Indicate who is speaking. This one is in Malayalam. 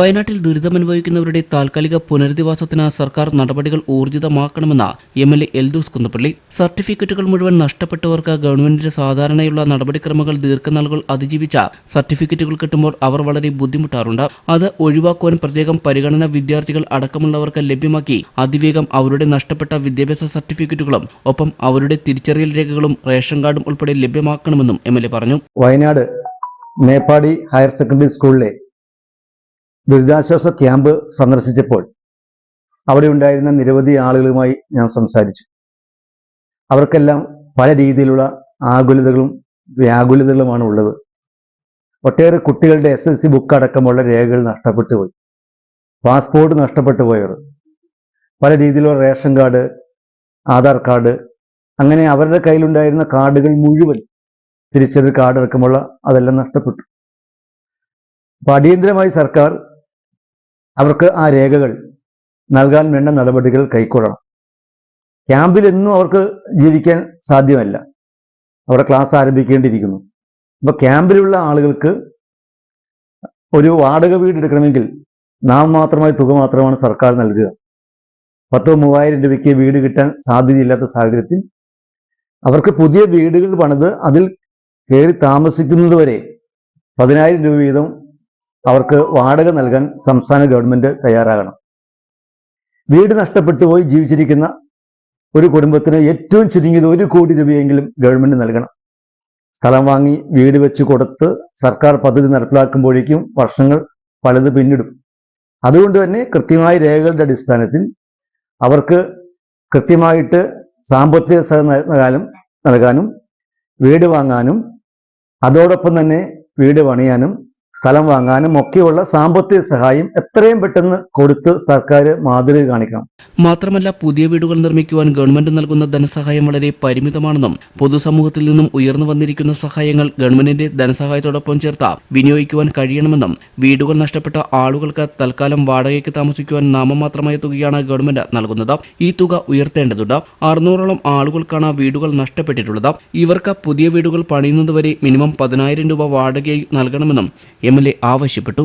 Speaker 1: വയനാട്ടിൽ ദുരിതമനുഭവിക്കുന്നവരുടെ താൽക്കാലിക പുനരധിവാസത്തിന് സർക്കാർ നടപടികൾ ഊർജിതമാക്കണമെന്ന M L A Eldhose Kunnappilly. സർട്ടിഫിക്കറ്റുകൾ മുഴുവൻ നഷ്ടപ്പെട്ടവർക്ക് ഗവൺമെന്റിന്റെ സാധാരണയുള്ള നടപടിക്രമങ്ങൾ ദീർഘനാളുകൾ അതിജീവിച്ച സർട്ടിഫിക്കറ്റുകൾ കിട്ടുമ്പോൾ അവർ വളരെ ബുദ്ധിമുട്ടാറുണ്ട്. അത് ഒഴിവാക്കുവാൻ പ്രത്യേകം പരിഗണന വിദ്യാർത്ഥികൾ അടക്കമുള്ളവർക്ക് ലഭ്യമാക്കി അതിവേഗം അവരുടെ നഷ്ടപ്പെട്ട വിദ്യാഭ്യാസ സർട്ടിഫിക്കറ്റുകളും ഒപ്പം അവരുടെ തിരിച്ചറിയൽ രേഖകളും റേഷൻ കാർഡും ഉൾപ്പെടെ ലഭ്യമാക്കണമെന്നും എം പറഞ്ഞു.
Speaker 2: വയനാട് മേപ്പാടി ഹയർ സെക്കൻഡറി സ്കൂളിലെ ദുരിതാശ്വാസ ക്യാമ്പ് സന്ദർശിച്ചപ്പോൾ അവിടെ ഉണ്ടായിരുന്ന നിരവധി ആളുകളുമായി ഞാൻ സംസാരിച്ചു. അവർക്കെല്ലാം പല രീതിയിലുള്ള ആകുലതകളും വ്യാകുലതകളുമാണ് ഉള്ളത്. ഒട്ടേറെ കുട്ടികളുടെ എസ് എൽ സി ബുക്ക് അടക്കമുള്ള രേഖകൾ നഷ്ടപ്പെട്ടു പോയി. പാസ്പോർട്ട് നഷ്ടപ്പെട്ടു പോയവർ. പല രീതിയിലുള്ള റേഷൻ കാർഡ് ആധാർ കാർഡ് അങ്ങനെ അവരുടെ കയ്യിലുണ്ടായിരുന്ന കാർഡുകൾ മുഴുവൻ തിരിച്ചൊരു കാർഡ് അടക്കമുള്ള അതെല്ലാം നഷ്ടപ്പെട്ടു. അപ്പൊ അടിയന്തരമായി സർക്കാർ അവർക്ക് ആ രേഖകൾ നൽകാൻ വേണ്ട നടപടികൾ കൈക്കൊള്ളണം. ക്യാമ്പിൽ എന്നും അവർക്ക് ജീവിക്കാൻ സാധ്യമല്ല. അവിടെ ക്ലാസ് ആരംഭിക്കേണ്ടിയിരിക്കുന്നു. അപ്പോൾ ക്യാമ്പിലുള്ള ആളുകൾക്ക് ഒരു വാടക വീട് എടുക്കണമെങ്കിൽ നാം മാത്രമായി തുക മാത്രമാണ് സർക്കാർ നൽകുക. പത്തോ മൂവായിരം രൂപയ്ക്ക് വീട് കിട്ടാൻ സാധ്യതയില്ലാത്ത സാഹചര്യത്തിൽ അവർക്ക് പുതിയ വീടുകൾ പണിത് അതിൽ കയറി താമസിക്കുന്നതുവരെ പതിനായിരം രൂപ വീതം അവർക്ക് വാടക നൽകാൻ സംസ്ഥാന ഗവൺമെന്റ് തയ്യാറാകണം. വീട് നഷ്ടപ്പെട്ടു പോയി ജീവിച്ചിരിക്കുന്ന ഒരു കുടുംബത്തിന് ഏറ്റവും ചുരുങ്ങിയത് ഒരു കോടി രൂപയെങ്കിലും ഗവൺമെന്റ് നൽകണം. സ്ഥലം വാങ്ങി വീട് വെച്ച് കൊടുത്ത് സർക്കാർ പദ്ധതി നടപ്പിലാക്കുമ്പോഴേക്കും വർഷങ്ങൾ പലത് പിന്നിടും. അതുകൊണ്ട് തന്നെ കൃത്യമായ രേഖകളുടെ അടിസ്ഥാനത്തിൽ അവർക്ക് കൃത്യമായിട്ട് സാമ്പത്തിക സഹായം നൽകാനും വീട് വാങ്ങാനും അതോടൊപ്പം തന്നെ വീട് പണിയാനും സ്ഥലം വാങ്ങാനും ഒക്കെയുള്ള സാമ്പത്തിക സഹായം എത്രയും പെട്ടെന്ന് കൊടുത്ത് സർക്കാർ മാതൃക കാണിക്കണം.
Speaker 1: മാത്രമല്ല പുതിയ വീടുകൾ നിർമ്മിക്കുവാൻ ഗവൺമെന്റ് നൽകുന്ന ധനസഹായം വളരെ പരിമിതമാണെന്നും പൊതുസമൂഹത്തിൽ നിന്നും ഉയർന്നു വന്നിരിക്കുന്ന സഹായങ്ങൾ ഗവൺമെന്റിന്റെ ധനസഹായത്തോടൊപ്പം ചേർത്ത് വിനിയോഗിക്കുവാൻ കഴിയണമെന്നും വീടുകൾ നഷ്ടപ്പെട്ട ആളുകൾക്ക് തൽക്കാലം വാടകയ്ക്ക് താമസിക്കുവാൻ നാമമാത്രമായ തുകയാണ് ഗവൺമെന്റ് നൽകുന്നത്. ഈ തുക ഉയർത്തേണ്ടതുണ്ട്. അറുന്നൂറോളം ആളുകൾക്കാണ് വീടുകൾ നഷ്ടപ്പെട്ടിട്ടുള്ളത്. ഇവർക്ക് പുതിയ വീടുകൾ പണിയുന്നതുവരെ മിനിമം പതിനായിരം രൂപ വാടകയായി നൽകണമെന്നും എം എൽ എ ആവശ്യപ്പെട്ടു